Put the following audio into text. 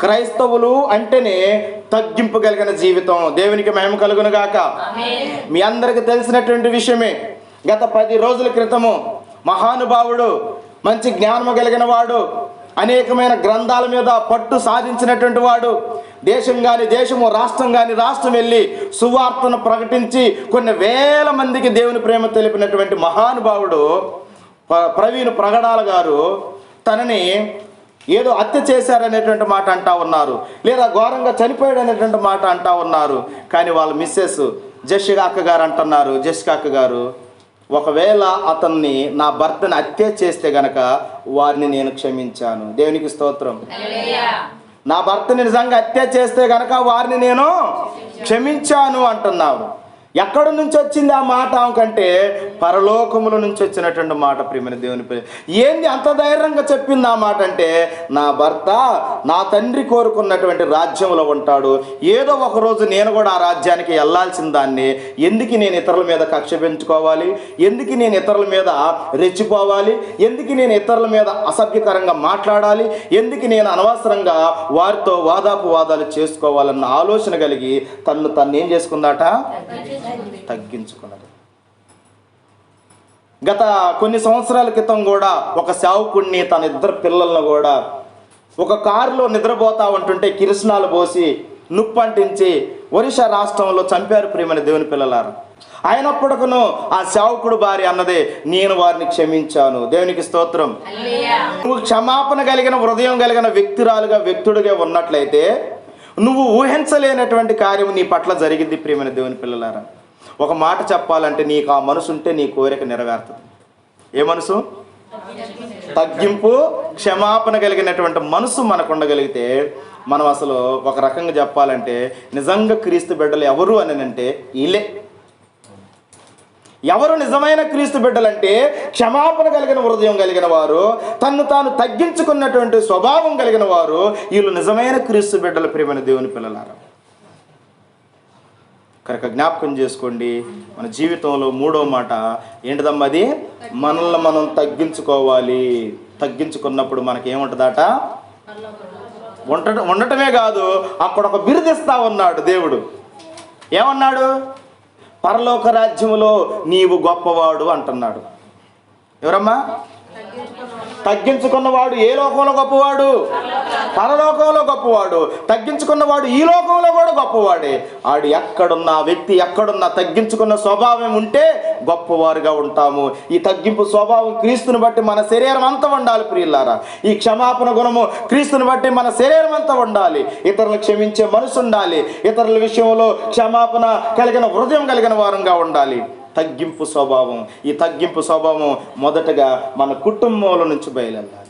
క్రైస్తవులు అంటేనే తగ్గింపు కలిగిన జీవితం. దేవునికి మహిమ కలుగును గాక. మీ అందరికి తెలిసినటువంటి విషయమే గత పది రోజుల క్రితము మహానుభావుడు మంచి జ్ఞానము కలిగిన వాడు అనేకమైన గ్రంథాల మీద పట్టు సాధించినటువంటి వాడు దేశం కానీ దేశము రాష్ట్రం కానీ రాష్ట్రం వెళ్ళి సువార్తను ప్రకటించి కొన్ని వేల మందికి దేవుని ప్రేమ తెలిపినటువంటి మహానుభావుడు ప్ర- ప్రవీణ్ ప్రగడాల గారు తనని ఏదో హత్య చేశారనేటువంటి మాట అంటా ఉన్నారు. లేదా ఘోరంగా చనిపోయాడు అనేటువంటి మాట అంటా ఉన్నారు. కానీ వాళ్ళ మిస్సెస్ జషిక అక్క గారు అంటున్నారు జషిక అక్క గారు ఒకవేళ అతన్ని నా భర్తని హత్య చేస్తే గనక వారిని నేను క్షమించాను. దేవునికి స్తోత్రం. నా భర్తని నిజంగా హత్య చేస్తే గనక వారిని నేను క్షమించాను అంటున్నావు. ఎక్కడి నుంచి వచ్చింది ఆ మాట కంటే పరలోకముల నుంచి వచ్చినటువంటి మాట ప్రియమైన దేవుని ఏంది అంత ధైర్యంగా చెప్పింది ఆ మాట అంటే నా భర్త నా తండ్రి కోరుకున్నటువంటి రాజ్యంలో ఉంటాడు. ఏదో ఒక రోజు నేను కూడా ఆ రాజ్యానికి వెళ్ళాల్సిన దాన్ని ఎందుకు నేను ఇతరుల మీద కక్ష పెంచుకోవాలి? ఎందుకు నేను ఇతరుల మీద రెచ్చిపోవాలి? ఎందుకు నేను ఇతరుల మీద అసభ్యకరంగా మాట్లాడాలి? ఎందుకు నేను అనవసరంగా వారితో వాదాపు వాదాలు చేసుకోవాలన్న ఆలోచన కలిగి తన్ను తను ఏం చేసుకుందాట తగ్గించుకున్నది. గత కొన్ని సంవత్సరాల క్రితం కూడా ఒక సేవకుడిని తన ఇద్దరు పిల్లలను కూడా ఒక కారులో నిద్రపోతా ఉంటుంటే కిరసనాలు పోసి నుప్పంటించి ఒరిస్సా రాష్ట్రంలో చంపారు ప్రియమైన దేవుని పిల్లలారు. అయినప్పటికను ఆ సేవకుడు భార్య అన్నదే నేను వారిని క్షమించాను. దేవునికి స్తోత్రం. నువ్వు క్షమాపణ కలిగిన హృదయం కలిగిన వ్యక్తురాలుగా వ్యక్తుడిగా ఉన్నట్లయితే నువ్వు ఊహించలేనటువంటి కార్యం నీ పట్ల జరిగింది ప్రియమైన దేవుని పిల్లలారా. ఒక మాట చెప్పాలంటే నీకు ఆ మనసు ఉంటే నీ కోరిక నెరవేరుతుంది. ఏ మనసు? తగ్గింపు క్షమాపణ కలిగినటువంటి మనసు మనకు ఉండగలిగితే మనం అసలు ఒక రకంగా చెప్పాలంటే నిజంగా క్రీస్తు బిడ్డలు ఎవరు అని అంటే వీళ్ళే. ఎవరు నిజమైన క్రీస్తు బిడ్డలంటే క్షమాపణ కలిగిన హృదయం కలిగిన వారు తన్ను తాను తగ్గించుకున్నటువంటి స్వభావం కలిగిన వారు వీళ్ళు నిజమైన క్రీస్తు బిడ్డల ప్రియమైన దేవుని పిల్లలారా. కనుక జ్ఞాపకం చేసుకోండి. మన జీవితంలో మూడో మాట ఏంటిదమ్మా అది? మనల్ని మనం తగ్గించుకోవాలి. తగ్గించుకున్నప్పుడు మనకి ఏముంటుందట ఉండట ఉండటమే కాదు అక్కడ ఒక బిరుదిస్తా ఉన్నాడు దేవుడు. ఏమన్నాడు? పరలోక రాజ్యములో నీవు గొప్పవాడు అంటున్నాడు. ఎవరమ్మా? తగ్గించుకున్నవాడు ఏ లోకంలో గొప్పవాడు? పరలోకంలో గొప్పవాడు. తగ్గించుకున్నవాడు ఈ లోకంలో కూడా గొప్పవాడే. ఆడు ఎక్కడున్న వ్యక్తి ఎక్కడున్నా తగ్గించుకున్న స్వభావం ఉంటే గొప్పవారుగా ఉంటాము. ఈ తగ్గింపు స్వభావం క్రీస్తుని బట్టి మన శరీరం అంతా ఉండాలి ప్రియులారా. ఈ క్షమాపణ గుణము క్రీస్తుని బట్టి మన శరీరం అంతా ఉండాలి ఇతరులు క్షమించే మనసు ఉండాలి. ఇతరుల విషయంలో క్షమాపణ కలిగిన హృదయం కలిగిన వారంగా ఉండాలి. తగ్గింపు స్వభావం. ఈ తగ్గింపు స్వభావం మొదటగా మన కుటుంబంలో నుంచి బయలుదేరాలి.